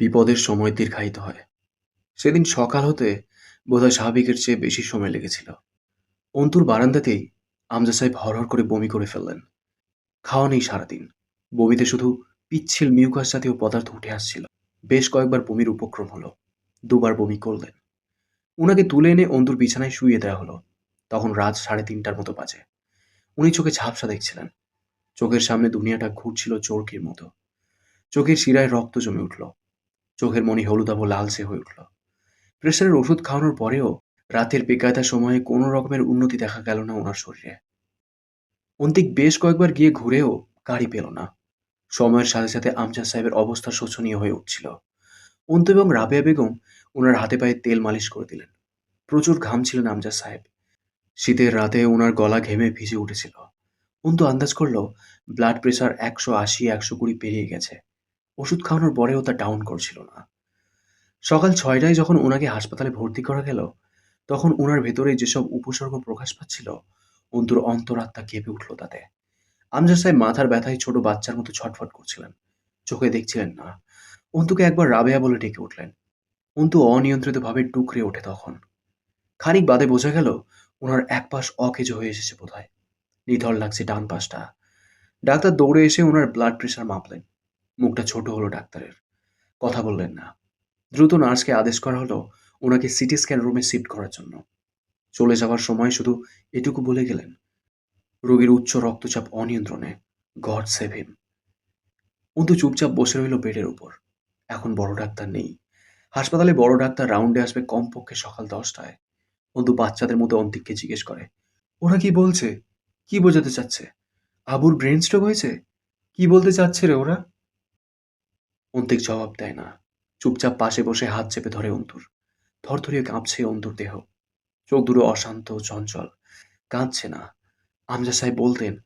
বিপদের সময় দীর্ঘায়িত হয়। সেদিন সকাল হতে বোধহয় স্বাভাবিকের চেয়ে বেশি সময় লেগেছিল। অন্তুর বারান্দাতেই আমজা সাহেব হরহর করে বমি করে ফেললেন। খাওয়া নেই সারাদিন। বমিতে শুধু পিচ্ছিল মিউকাস জাতীয় পদার্থ উঠে আসছিল। বেশ কয়েকবার বমির উপক্রম হলো। দুবার বমি করলেন। উনাকে তুলে এনে অন্তুর বিছানায় শুইয়ে দেওয়া হলো। তখন রাত সাড়ে তিনটার মতো বাজে। উনি চোখে ঝাপসা দেখছিলেন। চোখের সামনে দুনিয়াটা ঘুরছিল চোরকির মতো। চোখের শিরায় রক্ত জমে উঠল। চোখের মনি হলুদাভ লালচে হয়ে উঠল। প্রেশারের ওষুধ খাওয়ানোর পরেও রাতের বেকায়দা সময়ে কোনো রকমের উন্নতি দেখা গেল না ওনার শরীরে। অন্তিক বেশ কয়েকবার গিয়ে ঘুরেও গাড়ি পেল না। সময়ের সাথে সাথে আমজাদ সাহেবের অবস্থা শোচনীয় হয়ে উঠছিল। অন্ত এবং রাবেয়া বেগম ওনার হাতে পায়ে তেল মালিশ করে দিলেন। প্রচুর ঘাম ছিলেন আমজাদ সাহেব। শীতের রাতে ওনার গলা ঘেমে ভিজে উঠেছিল। অন্ত আন্দাজ করল ব্লাড প্রেশার একশো আশি, একশো কুড়ি পেরিয়ে গেছে। ওষুধ খাওয়ানোর পরেও তা ডাউন করছিল না। সকাল ছয়টায় যখন ওনাকে হাসপাতালে ভর্তি করা গেল, তখন ওনার ভেতরে যেসব উপসর্গ প্রকাশ পাচ্ছিল, অন্তুর অন্তরাত্মা কেঁপে উঠল তাতে। আমজাদ সাহেব মাথার ব্যথায় ছোট বাচ্চার মতো ছটফট করছিলেন। চোখে দেখছিলেন না। অন্তুকে একবার রাবেয়া বলে ডেকে উঠলেন। অন্তু অনিয়ন্ত্রিতভাবে টুকরে ওঠে তখন। খানিক বাদে বোঝা গেল ওনার এক পাশ অকেজ হয়ে এসেছে বোধহয়। নিথর লাগছে ডান পাশটা। ডাক্তার দৌড়ে এসে ওনার ব্লাড প্রেশার মাপলেন। মুখটা ছোট হলো ডাক্তারের। কথা বললেন না। দ্রুত নার্সকে আদেশ করা হলো ওনাকে সিটি স্ক্যান রুমে শিফট করার জন্য। চলে যাওয়ার সময় শুধু এটুকু বলে গেলেন, রোগীর উচ্চ রক্তচাপ অনিয়ন্ত্রণে, গড সেভ হিম। অন্তু চুপচাপ বসে রইল বেডের উপর। এখন বড় ডাক্তার নেই। হাসপাতালে বড় ডাক্তার রাউন্ডে আসবে কমপক্ষে সকাল দশটায়। অন্তু বাচ্চাদের মতো অন্তিককে জিজ্ঞেস করে, ওরা কি বলছে? কি বোঝাতে চাচ্ছে? আবুর ব্রেন স্ট্রোক হয়েছে? কি বলতে চাচ্ছে রে ওরা? অন্তিক জবাব দেয় না। চুপচাপ পাশে বসে হাত চেপে ধরে অন্তুর। থরথরিয়ে কাঁপছে অন্তুর দেহ। চোখ দুটো অশান্ত, চঞ্চল। কাঁদছে না। আমজা সাহেব বলতেন,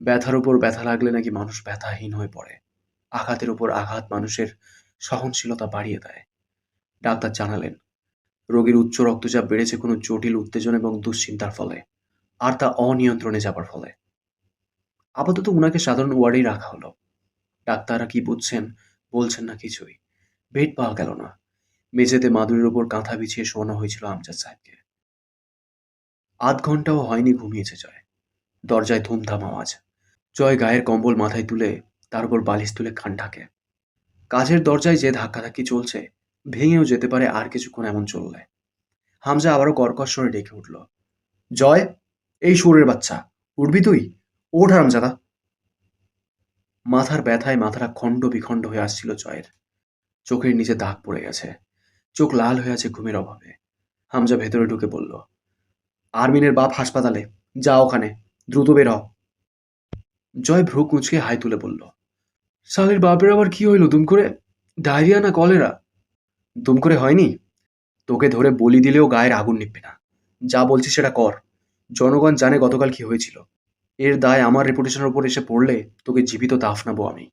ব্যথার উপর ব্যথা লাগলে নাকি মানুষ ব্যথাহীন হয়ে পড়ে। আঘাতের উপর আঘাত মানুষের সহনশীলতা বাড়িয়ে দেয়। ডাক্তার জানালেন, রোগীর উচ্চ রক্তচাপ বেড়েছে কোনো জটিল উত্তেজনা এবং দুশ্চিন্তার ফলে, আর তা অনিয়ন্ত্রণে যাবার ফলে। আপাতত উনাকে সাধারণ ওয়ার্ডেই রাখা হলো। ডাক্তাররা কি বুঝছেন বলছেন না কিছুই। বেড পাওয়া গেল না। মেঝেতে মাদুরের উপর কাঁথা বিছিয়ে শোয়ানো হয়েছিল আমজাদ সাহেবকে। আধ ঘন্টাও হয়নি ঘুমিয়েছে জয়। দরজায় ধুমধাম আওয়াজ। জয় গায়ের কম্বল মাথায় তুলে তার উপর বালিশ তুলে খান ঢাকে। কাজের দরজায় যে ধাক্কাধাক্কি চলছে, ভেঙেও যেতে পারে আর কিছুক্ষণ এমন চললে। হামজা আবারও কর্কশ স্বরে ডেকে উঠল, জয়, এই সুরের বাচ্চা, উঠবি তুই? ওঠ হারামজাদা। মাথার ব্যথায় মাথাটা খণ্ড বিখণ্ড হয়ে আসছিল জয়ের। চোখের নিচে দাগ পড়ে গেছে। চোখ লাল হয়ে আছে ঘুমের অভাবে। হামজা ভেতরে ঢুকে বলল, আরমিনের বাপ হাসপাতালে, যা ওখানে, দ্রুত বের হ জয় ভ্রু কুঁচকে হাই তুলে বলল, শালের বাপের আবার কি হইল, দুম করে? ডায়রিয়া না কলেরা? দুম করে হয়নি। তোকে ধরে বলি দিলেও গায়ের আগুন নিববে না। যা বলছি সেটা কর। জনগণ জানে গতকাল কি হয়েছিল। এর দায় আমার রেপুটেশনের উপর এসে পড়লে তোকে জীবিত দাফনাবো আমি।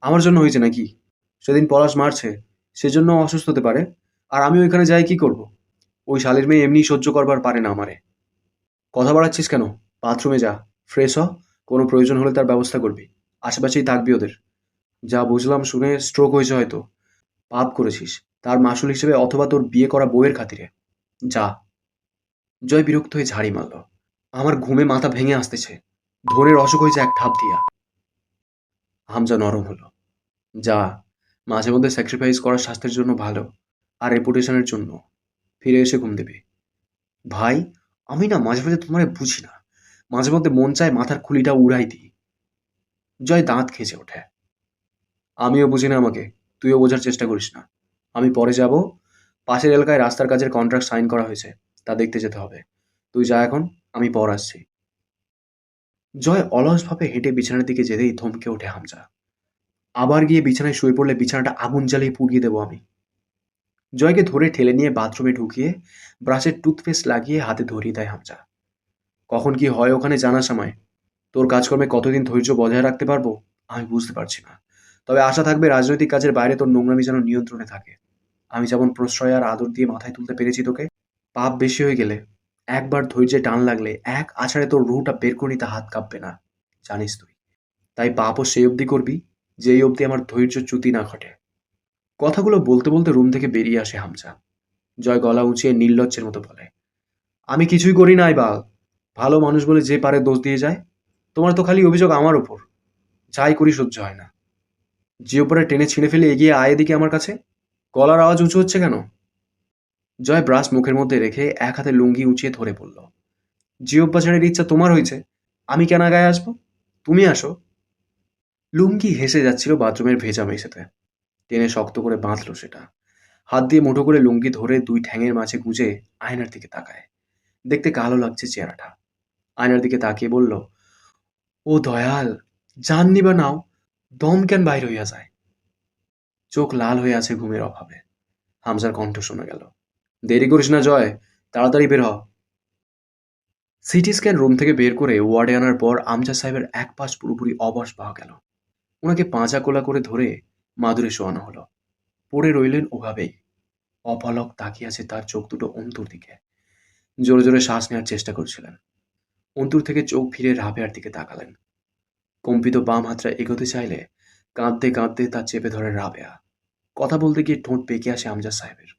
আমার জন্য হয়েছে নাকি? সেদিন পলাশ মারছে, সেজন্য অসুস্থ হতে পারে। আর আমি ওইখানে যাই কি করব? ওই শালের মেয়ে এমনি সহ্য করবার পারে না আমারে। কথা বাড়াচ্ছিস কেন? বাথরুমে যা। ফ্রেশ হ। কোনো প্রয়োজন হলে তার ব্যবস্থা করবি। আশেপাশেই থাকবি ওদের। যা বুঝলাম শুনে স্ট্রোক হয়েছে হয়তো। পাপ করেছিস। তার মাসুল হিসেবে অথবা তোর বিয়ে করা বউয়ের খাতিরে। যা। জয় বিরক্ত হয়ে ঝাড়ি মারল। আমার ঘুমে মাথা ভেঙে আসতেছে। ধরের অসুখ হয়েছে এক ঠাপ দিয়া। হামজা নরম হলো। যা, মাঝে মধ্যে স্যাক্রিফাইস করা স্বাস্থ্যের জন্য ভালো আর রেপুটেশনের জন্য। ফিরে এসে ঘুম দেবে। ভাই, আমি না মাঝে মাঝে তোমার বুঝি না। মাঝে মধ্যে মন চায় মাথার খুলিটা উড়াই দিই। জয় দাঁত খেঁচে ওঠে। আমিও বুঝি না আমাকে। তুইও বোঝার চেষ্টা করিস না। আমি পরে যাব। পাশের এলাকায় রাস্তার কাজের কন্ট্রাক্ট সাইন করা হয়েছে। তা দেখতে যেতে হবে। তুই যা এখন। আমি পর আসছি। জয় অলসভাবে হেঁটে বিছানার দিকে যেতেই থমকে ওঠে হামজা। আবার গিয়ে বিছানায় শুয়ে পড়লে বিছানাটা আগুন জ্বালিয়ে পুড়িয়ে দেবো আমি। জয়কে ধরে ঠেলে নিয়ে বাথরুমে ঢুকিয়ে ব্রাশের টুথপেস্ট লাগিয়ে হাতে ধরিয়ে দেয় হামজা। কখন কি হয় ওখানে জানা সময়? তোর কাজকর্মে কতদিন ধৈর্য বজায় রাখতে পারব? আমি বুঝতে পারছি না। তবে আশা থাকবে রাজনৈতিক কাজের বাইরে তোর নোংরামি যেন নিয়ন্ত্রণে থাকে। আমি যেমন প্রশ্রয় আর আদর দিয়ে মাথায় তুলতে পেরেছি তোকে, পাপ বেশি হয়ে গেলে একবার ধৈর্যে টান লাগলে এক আছাড়ে তোর রুহটা বের করে নিতে হাত কাঁপবে না। জানিস তুই। তাই পাপও সেই অবধি করবি, যেই অবধি আমার ধৈর্য চ্যুতি না ঘটে। কথাগুলো বলতে বলতে রুম থেকে বেরিয়ে আসে হামজা। জয় গলা উঁচিয়ে নির্লজ্জের মতো বলে, আমি কিছুই করি নাই বাল। ভালো মানুষ বলে যে পারে দোষ দিয়ে যায়, তোমার তো খালি অভিযোগ আমার ওপর। যাই করি সহ্য হয় না। জিওপারে টেনে ছিঁড়ে ফেলে এগিয়ে আয় এদিকে আমার কাছে। গলার আওয়াজ উঁচু হচ্ছে কেন? জয় ব্রাশ মুখের মধ্যে রেখে এক হাতে লুঙ্গি উঁচিয়ে ধরে পড়ল জিওপাচারের ইচ্ছা তোমার হয়েছে। আমি কেন গায়ে আসব? তুমি আসো। লুঙ্গি হেসে যাচ্ছিল বাথরুমের ভেজা মেঝেতে। টেনে শক্ত করে বাঁধলো সেটা। হাত দিয়ে মুঠো করে লুঙ্গি ধরে দুই ঠ্যাঙের মাঝে গুঁজে আয়নার দিকে তাকায়। দেখতে কালো লাগছে চেহারাটা। আয়নার দিকে তাকিয়ে বলল, ও দয়াল জাননি বা নাও, দম কেন বাইর হইয়া যায়? চোখ লাল হয়ে আছে ঘুমের অভাবে। হামজার কণ্ঠ শোনা গেল। দেরি করিস না, জয়। তাড়াতাড়ি বের হ। সিটি স্ক্যান রুম থেকে বের করে ওয়ার্ডে আনার পর আমজা সাহেবের এক পাশ পুরোপুরি অবশ পাওয়া গেল। ওনাকে পাঁজা কোলা করে ধরে মাদুরে শোয়ানো হলো। পড়ে রইলেন ওভাবেই। অপলক তাকিয়ে আছে তার চোখ দুটো অন্তুর দিকে। জোরে জোরে শ্বাস নেওয়ার চেষ্টা করছিলেন। অন্তুর থেকে চোখ ফিরে রাবেয়ার দিকে তাকালেন। কম্পিত বাম হাতটা এগোতে চাইলে কাঁদতে কাঁদতে তার চেপে ধরে রাবেয়া। কথা বলতে গিয়ে ঠোঁট পেকে আসে আমজাদ সাহেবের।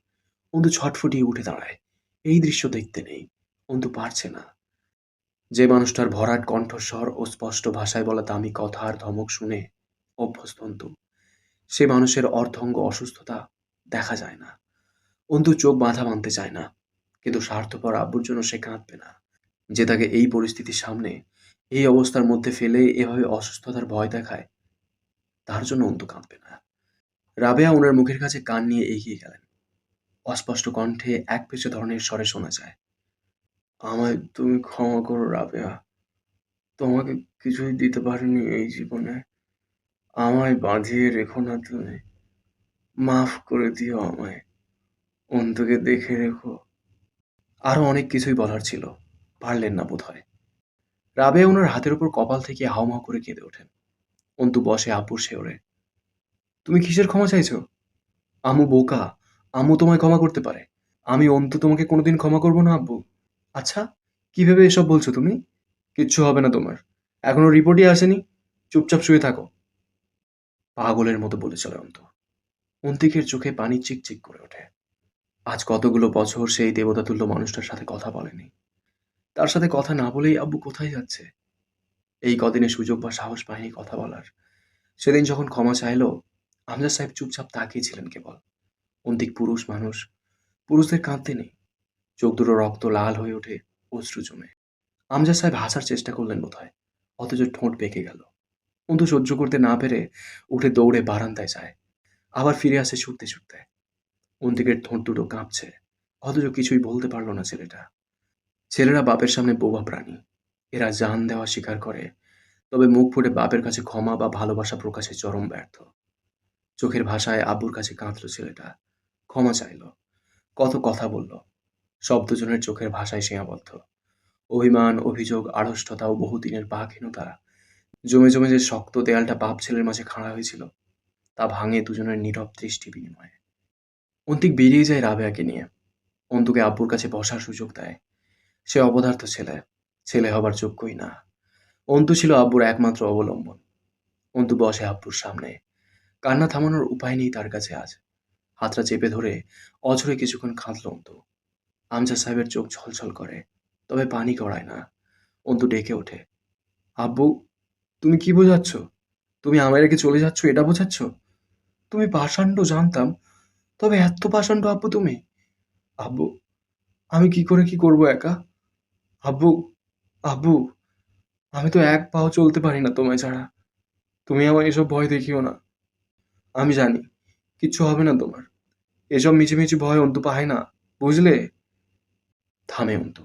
অন্তু ছটফটিয়ে উঠে দাঁড়ায়। এই দৃশ্য দেখতে নেই। অন্তু পারছে না। যে মানুষটার ভরাট কণ্ঠস্বর ও স্পষ্ট ভাষায় বলা দামি কথা আর ধমক শুনে অভ্যস্ত অন্তু। সে মানুষের অর্ধঙ্গ অসুস্থতা দেখা যায় না। অন্তু চোখ বাঁধা মানতে চায় না, কিন্তু স্বার্থপর আব্বুর জন্য সে কাঁদবে না। যে তাকে এই পরিস্থিতির সামনে, এই অবস্থার মধ্যে ফেলে এভাবে অসুস্থতার ভয় দেখায়, তার জন্য অন্তু কাঁদবে না। রাবেয়া ওনার মুখের কাছে কান নিয়ে এগিয়ে গেলেন। অস্পষ্ট কণ্ঠে এক পেছে ধরনের স্বরে শোনা যায়। আমায় তুমি ক্ষমা করো রাবেয়া। তোমাকে কিছুই দিতে পারিনি এই জীবনে। আমায় বাঁধিয়ে রেখো না তুমি। মাফ করে দিও আমায়। অন্তকে দেখে রেখো। আরও অনেক কিছুই বলার ছিল। পারলেন না বোধ হয় রাবে ওনার হাতের উপর কপাল থেকে হাওমাও করে কেঁদে ওঠেন। অন্তু বসে আব্বুর শেওরে। তুমি কিসের ক্ষমা চাইছো? আমু বোকা। আমু তোমায় ক্ষমা করতে পারে। আমি অন্তু তোমাকে কোনোদিন ক্ষমা করব না, আব্বু। আচ্ছা কীভাবে এসব বলছো তুমি? কিচ্ছু হবে না তোমার। এখনও রিপোর্টই আসেনি। চুপচাপ শুয়ে থাকো। পাগলের মতো বলে চলে অন্ত। অন্তিকের চোখে পানি চিকচিক করে ওঠে। আজ কতগুলো বছর সেই দেবতাতুল্য মানুষটার সাথে কথা বলেনি। তার সাথে কথা না বলেই আব্বু কোথায় যাচ্ছে? এই কদিনে সুযোগ বা সাহস পায়নি কথা বলার। সেদিন যখন ক্ষমা চাইলো, আমজাদ সাহেব চুপচাপ তাকিয়েছিলেন কেবল। অন্তিক পুরুষ মানুষ। পুরুষদের কাঁদতে নেই। চোখ দুটো রক্ত লাল হয়ে ওঠে অশ্রু জমে। আমজাদ সাহেব হাসার চেষ্টা করলেন বোধহয়, অথচ ঠোঁট পেকে গেল। অন্তু সহ্য করতে না পেরে উঠে দৌড়ে বারান্দায় যায়। আবার ফিরে আসে ছুটতে ছুটতে। অন্তিকের ঠোঁট দুটো কাঁপছে, অথচ কিছুই বলতে পারল না ছেলেটা। ছেলেরা বাপের সামনে বোবা প্রাণী। এরা জান দেওয়া স্বীকার করে, তবে মুখ ফুটে বাপের কাছে ক্ষমা বা ভালোবাসা প্রকাশে চরম ব্যর্থ। চোখের ভাষায় আব্বুর কাছে কাঁদল ছেলেটা। ক্ষমা চাইল। কত কথা বলল। সব দুজনের চোখের ভাষায় সীমাবদ্ধ। অভিমান, অভিযোগ, আড়ষ্টতা ও বহুদিনের বাঘহীনতা। জমে জমে যে শক্ত দেয়ালটা বাপ ছেলের মাঝে খাড়া হয়েছিল, তা ভাঙে দুজনের নীরব দৃষ্টি বিনিময়ে। অন্তিক বেরিয়ে যায় রাবেয়াকে নিয়ে। অন্তুকে আব্বুর কাছে বসার সুযোগ দেয়। সে অপদার্থ ছেলে ছেলে হবার যোগ্যই না। অন্তু ছিল আব্বুর একমাত্র অবলম্বন। অন্তু বসে আব্বুর সামনে। কান্না থামানোর উপায় নেই তার কাছে আজ। হাতটা চেপে ধরে অঝরে কিছুক্ষণ কাঁদল অন্তু। আমজা সাহেবের চোখ ছলছল করে, তবে পানি গড়ায় না। অন্তু ডেকে ওঠে। আব্বু, তুমি কি বোঝাচ্ছ? তুমি আমায় রেখে চলে যাচ্ছ, এটা বোঝাচ্ছ? তুমি পাষাণ্ড জানতাম, তবে এত পাষাণ্ড আব্বু তুমি? আব্বু, আমি কি করে কি করব একা? আব্বু আব্বু, আমি তো এক পাও চলতে পারি না তোমায় ছাড়া। তুমি আমার এসব ভয় দেখিও না। আমি জানি কিচ্ছু হবে না তোমার। এসব মিছিমিছি ভয় অন্তু পায় না, বুঝলে? থামে অন্তু।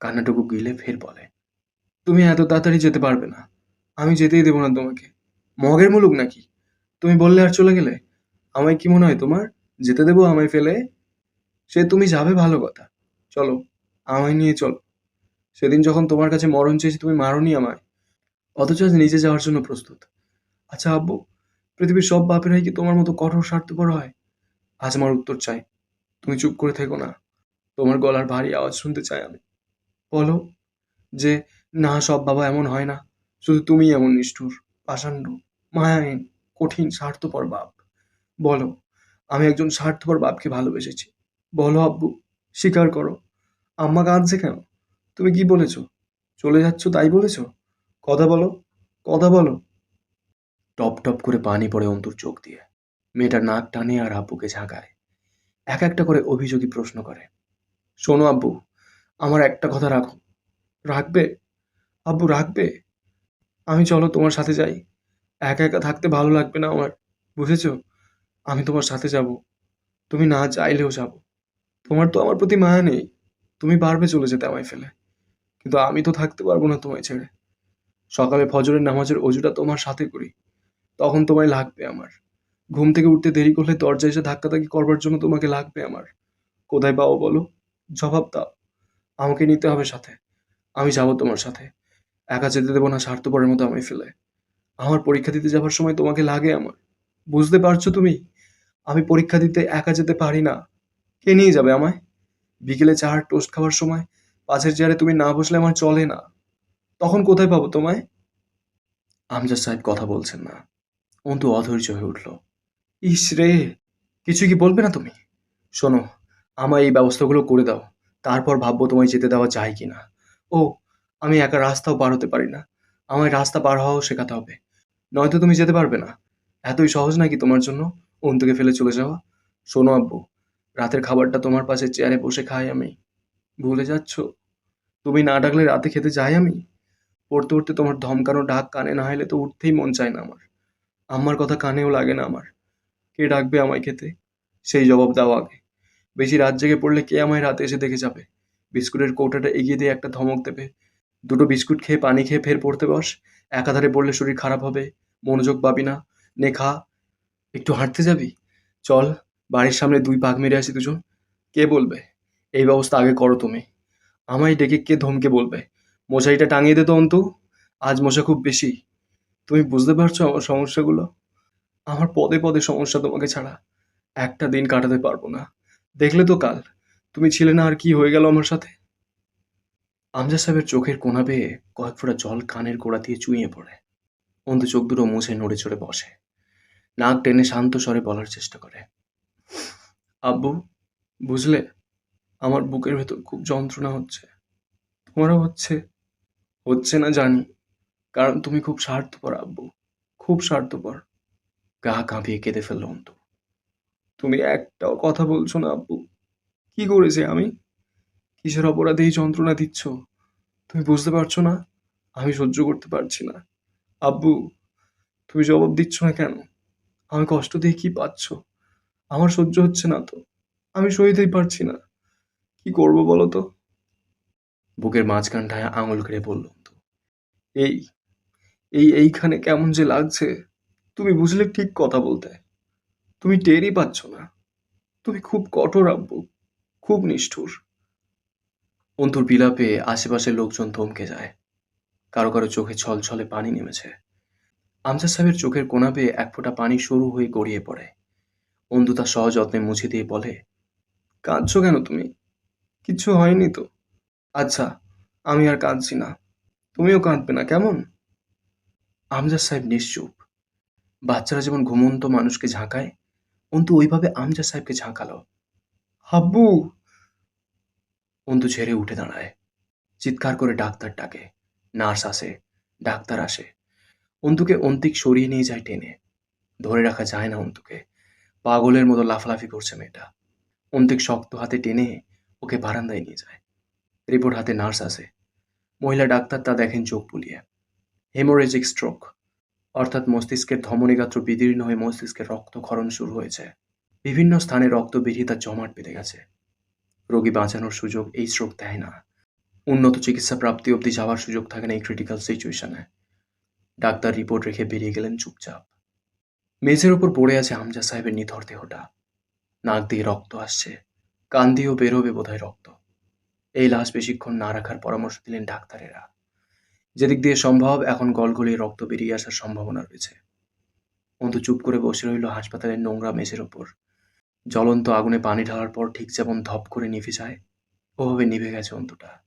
কান্নাটুকু গিলে ফের বলে, তুমি এত তাড়াতাড়ি যেতে পারবে না। আমি যেতেই দেবো না তোমাকে। মগের মুলুক নাকি? তুমি বললে আর চলে গেলে? আমায় কি মনে হয় তোমার? যেতে দেবো আমায় ফেলে? সে তুমি যাবে ভালো কথা। চলো, আমায় নিয়ে চলো। সেদিন যখন তোমার কাছে মরণ চেয়েছি তুমি মারোনি আমায়। অথচ আজ নিজে যাওয়ার জন্য প্রস্তুত। আচ্ছা আব্বু পৃথিবীর সব বাপেরাই কি তোমার মতো কঠোর স্বার্থপর হয়? আজ আমার উত্তর চাই। তুমি চুপ করে থেকো না। তোমার গলার ভারী আওয়াজ শুনতে চাই আমি। বলো যে, না, সব বাবা এমন হয় না। শুধু তুমি এমন নিষ্ঠুর, পাষাণ্ড, মায়াহীন, কঠিন, স্বার্থপর বাপ। বলো, আমি একজন স্বার্থপর বাপকে ভালোবেসেছি। বলো, আব্বু, স্বীকার করো। আম্মা কাঁদছে কেন? তুমি কি বলেছ? চলে যাচ্ছ তাই বলেছ? কথা বলো কথা বলো। টপ টপ করে পানি পড়ে অন্তুর চোখ দিয়ে। মেয়েটার নাক টানে আর আব্বুকে ঝাঁকায়। এক একটা করে অভিযোগী প্রশ্ন করে। শোনো আব্বু, আমার একটা কথা রাখো। রাখবে? আব্বু, রাখবে? আমি চলো তোমার সাথে যাই। একা একা থাকতে ভালো লাগবে না আমার, বুঝেছ? আমি তোমার সাথে যাব। তুমি না চাইলেও যাব। তোমার তো আমার প্রতি মায়া নেই। তুমি পারবে চলে যেতে আমায় ফেলে। কিন্তু আমি তো থাকতে পারব না তোমায় ছেড়ে। সকালে ফজরের নামাজের অজুটা তোমার সাথে করি। তখন তোমায় লাগবে আমার। ঘুম থেকে উঠতে দেরি করলে দরজা এসে ধাক্কাধাক্কি করবার জন্য তোমাকে লাগবে আমার। কোথায় পাও বলো? জবাব দাও। আমাকে নিতে হবে সাথে। আমি যাব তোমার সাথে। একা যেতে দেবো না স্বার্থপরের মতো আমায় ফেলে। আমার পরীক্ষা দিতে যাবার সময় তোমাকে লাগে আমার। বুঝতে পারছ তুমি? আমি পরীক্ষা দিতে একা যেতে পারি না। কে নিয়ে যাবে আমায়? বিকেলে চার টোস্ট খাওয়ার সময় পাশের চেয়ারে তুমি না বসলে আমার চলে না। তখন কোথায় পাবো তোমায়? আমজাদ সাহেব কথা বলছেন না। অন্তু অধৈর্য হয়ে উঠল। ইস রে কিছু কি বলবে না তুমি? শোনো আমার এই ব্যবস্থাগুলো করে দাও, তারপর ভাববো তোমায় যেতে দেওয়া যায় কি না ও, আমি একা রাস্তাও পার হতে পারি না। আমায় রাস্তা পার হওয়াও শেখাতে হবে। নয়তো তুমি যেতে পারবে না। এতই সহজ নাকি তোমার জন্য অন্তুকে ফেলে চলে যাওয়া? শোনো আব্বু, রাতের খাবারটা তোমার পাশে চেয়ারে বসে খাই আমি। ভুলে যাচ্ছ? তুমি না ডাকলে রাতে খেতে যাই আমি? পড়তে পড়তে তোমার ধমকানো ডাক কানে না হলে তো উঠতেই মন চায় না আমার। আমার কথা কানেও লাগে না আমার। কে ডাকবে আমায় খেতে? সেই জবাব দাও আগে। বেশি রাত জেগে পড়লে কে আমায় রাতে এসে দেখে যাবে? বিস্কুটের কৌটাটা এগিয়ে দিয়ে একটা ধমক দেবে। দুটো বিস্কুট খেয়ে পানি খেয়ে ফের পড়তে বস। একাধারে পড়লে শরীর খারাপ হবে, মনোযোগ পাবি না। নেখা একটু হাঁটতে যাবি? চল, বাড়ির সামনে দুই পাক মেরে আসি দুজন। কে বলবে? এই ব্যবস্থা আগে করো তুমি। আমায় ডেকে কে ধমকে বলবে? মশারিটা টাঙিয়ে দে তো অন্তু। আজ মশা খুব বেশি। তুমি বুঝতে পারছ আমার সমস্যাগুলো? আমার পদে পদে সমস্যা তোমাকে ছাড়া একটা দিন কাটাতে পারব না। দেখলে তো কাল, তুমি ছিলে না আর কি হয়ে গেল আমার সাথে? আমজা সাহেবের চোখের কোনা বেয়ে কয়েক ফোঁটা জল কানের গোড়া দিয়ে চুইয়ে পড়ে। অন্তু চোখ দুটো মুছে নড়ে চড়ে বসে। নাক টেনে শান্ত স্বরে বলার চেষ্টা করে। আব্বু, বুঝলে? আমার বুকের ভেতর খুব যন্ত্রণা হচ্ছে। তোমারও হচ্ছে? হচ্ছে না জানি। কারণ তুমি খুব স্বার্থপর, আব্বু। খুব স্বার্থপর। গা কাঁপিয়ে কেঁদে ফেলল অন্তু। তুমি একটাও কথা বলছো না, আব্বু। কি করেছি আমি? কিসের অপরাধে এই যন্ত্রণা দিচ্ছ? তুমি বুঝতে পারছ না? আমি সহ্য করতে পারছি না। আব্বু, তুমি জবাব দিচ্ছ না কেন? আমি কষ্ট দিয়ে কি পাচ্ছ? আমার সহ্য হচ্ছে না তো। আমি সইতেই পারছি না। কি করব বলো তো? বুকের মাঝখানটায় আঙুল কেড়ে বলল তো এই এই এইখানে কেমন যে লাগছে। তুমি বুঝলে ঠিক কথা বলতে। তুমি টেরই পাচ্ছ না। তুমি খুব কঠোর আব্বু, খুব নিষ্ঠুর। অন্তুর বিলাপে আশেপাশের লোকজন থমকে যায়। কারও কারও চোখে ছল ছলে পানি নেমেছে। আমজাদ সাহেবের চোখের কোনা বেয়ে এক ফোঁটা পানি সরু হয়ে গড়িয়ে পড়ে। অন্তু তা সযত্নে মুছে দিয়ে বলে, কাঁদছো কেন তুমি? কিচ্ছু হয়নি তো? আচ্ছা আমি আর কাঁদছি না। তুমিও কাঁদবে না, কেমন? আমজাদ সাহেব নিশ্চুপ। বাচ্চারা যেমন ঘুমন্ত মানুষকে ঝাঁকায়, অন্তু ওইভাবে আমজাদ সাহেবকে ঝাঁকালো। হাব্বু! অন্তু ছেড়ে উঠে দাঁড়ায়। চিৎকার করে ডাক্তার ডাকে। নার্স আসে, ডাক্তার আসে। অন্তুকে অন্তিক সরিয়ে নিয়ে যায় টেনে। ধরে রাখা যায় না অন্তুকে। পাগলের মতো লাফালাফি করছে মেয়েটা। অন্তিক শক্ত হাতে টেনে ওকে বারান্দায় নিয়ে যায়। রিপোর্ট হাতে নার্স আসে। মহিলা ডাক্তার তা দেখেন চোখ বুলিয়ে। হেমোরেজিক স্ট্রোক অর্থাৎ মস্তিষ্কের ধমনীগাত্র বিদীর্ণ হয়ে মস্তিষ্কের রক্তক্ষরণ শুরু হয়েছে। বিভিন্ন স্থানে রক্ত বেরিয়ে জমাট বেঁধে গেছে। রোগী বাঁচানোর সুযোগ এই স্ট্রোক দেয় না। উন্নত চিকিৎসা প্রাপ্তি অবধি যাওয়ার সুযোগ থাকে না এই ক্রিটিক্যাল সিচুয়েশনে ডাক্তার রিপোর্ট রেখে বেরিয়ে গেলেন চুপচাপ। মেঝের ওপর পড়ে আছে আমজা সাহেবের নিথর দেহটা। নাক দিয়ে রক্ত আসছে। কান দিয়েও বেরোবে বোধহয় রক্ত। এই লাশ বেশিক্ষণ না রাখার পরামর্শ দিলেন ডাক্তারেরা। যেদিক দিয়ে সম্ভব এখন গলগলিয়ে রক্ত বেরিয়ে আসার সম্ভাবনা রয়েছে। অন্তু চুপ করে বসে রইল হাসপাতালের নোংরা মেঝের ওপর। জ্বলন্ত আগুনে পানি ঢালার পর ঠিক যেমন ধপ করে নিভে যায়, ওভাবে নিভে গেছে অন্তুটা।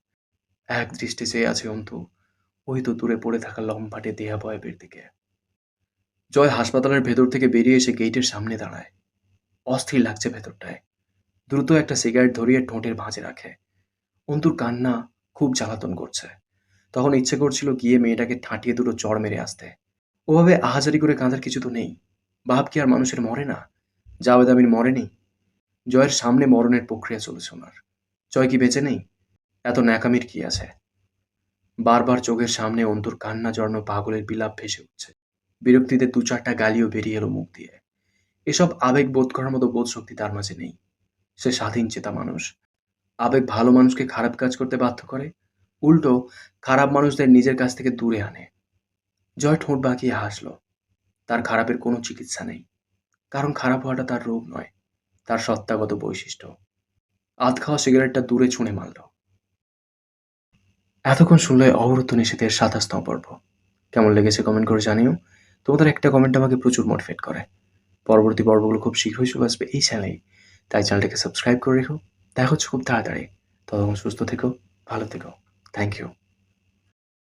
এক দৃষ্টি চেয়ে আছে অন্তু, ওই তো দূরে পড়ে থাকা লম্বাটে দেহা বয়বের দিকে। জয় হাসপাতালের ভেতর থেকে বেরিয়ে এসে গেটের সামনে দাঁড়ায়। অস্থির লাগছে ভেতরটায়। দ্রুত একটা সিগারেট ধরিয়ে ঠোঁটের ভাঁজে রাখে। অন্তুর কান্না খুব জ্বালাতন করছে। তখন ইচ্ছে করছিল গিয়ে মেয়েটাকে ঠাঁটিয়ে দুটো চড় মেরে আসতে। ওভাবে আহাজারি করে কাঁদার কিছু তো নেই। বাপ কি আর মানুষের মরে না? জাভেদ আমির মরেনি? জয়ের সামনে মরণের প্রক্রিয়া চলেছে ওনার। জয় কি বেঁচে নেই? এত ন্যাকামির কি আছে? বারবার চোখের সামনে অন্তর কান্না জর্ণ পাগলের বিলাপ ভেসে উঠছে। বিরক্তিতে দু চারটা গালিও বেরিয়ে এলো মুখ দিয়ে। এসব আবেগ বোধ করার মতো বোধ শক্তি তার মাঝে নেই। সে স্বাধীন চেতা মানুষ। আবেগ ভালো মানুষকে খারাপ কাজ করতে বাধ্য করে? উল্টো খারাপ মানুষদের নিজের কাছ থেকে দূরে আনে। জয় ঠোঁট বাঁকিয়ে হাসলো। তার খারাপের কোনো চিকিৎসা নেই। কারণ খারাপ হওয়াটা তার রোগ নয়, তার সত্তাগত বৈশিষ্ট্য। আধ খাওয়া সিগারেটটা দূরে ছুঁড়ে মারল। এতক্ষণ শুনলে অবরুদ্ধ নিষেধের সাতাশতম পর্ব। কেমন লেগেছে কমেন্ট করে জানিও। তোমাদের একটা কমেন্ট আমাকে প্রচুর মোটিভেট করে। পরবর্তী পর্বগুলো খুব শীঘ্রই চলে আসবে এই চ্যানেলেই। তাই চ্যানেলটাকে সাবস্ক্রাইব করে রেখো। দেখা হচ্ছে খুব তাড়াতাড়ি। ততক্ষণ সুস্থ থেকো, ভালো থেকো। Thank you.